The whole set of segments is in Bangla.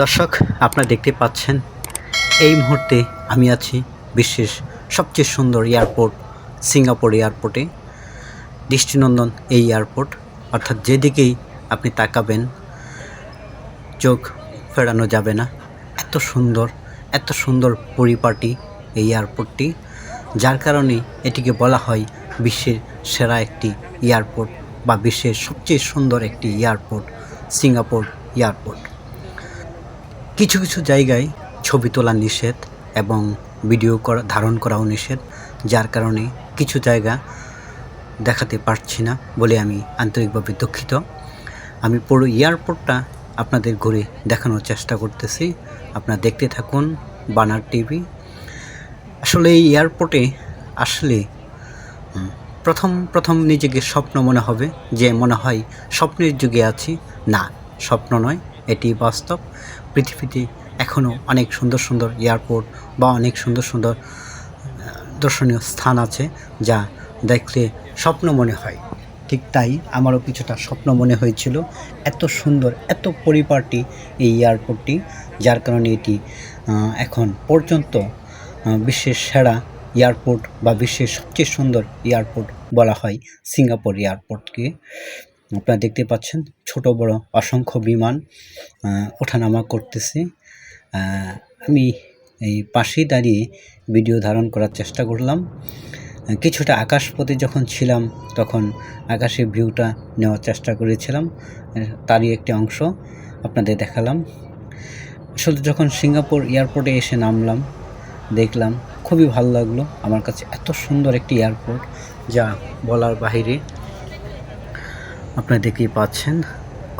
দর্শক, আপনারা দেখতে পাচ্ছেন, এই মুহূর্তে আমি আছি বিশ্বের সবচেয়ে সুন্দর এয়ারপোর্ট, সিঙ্গাপুর এয়ারপোর্টে। দৃষ্টিনন্দন এই এয়ারপোর্ট, অর্থাৎ যেদিকেই আপনি তাকাবেন, চোখ ফেরানো যাবে না। এত সুন্দর এত সুন্দর পরিপাটি এই এয়ারপোর্টটি, যার কারণে এটিকে বলা হয় বিশ্বের সেরা একটি এয়ারপোর্ট বা বিশ্বের সবচেয়ে সুন্দর একটি এয়ারপোর্ট, সিঙ্গাপুর এয়ারপোর্ট। কিছু কিছু জায়গায় ছবি তোলা নিষেধ এবং ভিডিও করা, ধারণ করাও নিষেধ, যার কারণে কিছু জায়গা দেখাতে পারছি না বলে আমি আন্তরিকভাবে দুঃখিত। আমি পুরো এয়ারপোর্টটা আপনাদের ঘুরে দেখানোর চেষ্টা করতেছি। আপনারা দেখতে থাকুন, বানার টিভি। আসলে এই এয়ারপোর্টে আসলে প্রথম প্রথম নিজেকে স্বপ্ন মনে হবে যে মনে হয় স্বপ্নের যুগে আছি। না, স্বপ্ন নয়, এটি বাস্তব। পৃথিবীতে এখনও অনেক সুন্দর সুন্দর এয়ারপোর্ট বা অনেক সুন্দর সুন্দর দর্শনীয় স্থান আছে যা দেখলে স্বপ্ন মনে হয়। ঠিক তাই আমারও কিছুটা স্বপ্ন মনে হয়েছিল এত সুন্দর, এত পরিপাটি এই এয়ারপোর্টটি, যার কারণে এটি এখন পর্যন্ত বিশ্বের সেরা এয়ারপোর্ট বা বিশ্বের সবচেয়ে সুন্দর এয়ারপোর্ট বলা হয় সিঙ্গাপুর এয়ারপোর্টকে। আপনারা দেখতে পাচ্ছেন ছোট বড় অসংখ্য বিমান ওঠানামা করতেছে। আমি এই পাশেই দাঁড়িয়ে ভিডিও ধারণ করার চেষ্টা করলাম। কিছুটা আকাশপথে যখন ছিলাম, তখন আকাশের ভিউটা নেওয়ার চেষ্টা করেছিলাম তারই একটি অংশ আপনাদের দেখালাম। আসলে যখন সিঙ্গাপুর এয়ারপোর্টে এসে নামলাম, দেখলাম খুবই ভালো লাগল। আমার কাছে এত সুন্দর একটি এয়ারপোর্ট, যা বলার বাহিরে আপনারা দেখতেই পাচ্ছেন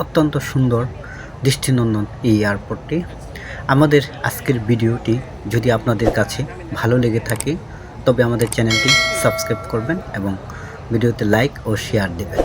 অত্যন্ত সুন্দর দৃষ্টিনন্দন এই এয়ারপোর্টটি আমাদের আজকের ভিডিওটি যদি আপনাদের কাছে ভালো লেগে থাকে, তবে আমাদের চ্যানেলটি সাবস্ক্রাইব করবেন এবং ভিডিওতে লাইক ও শেয়ার দেবেন।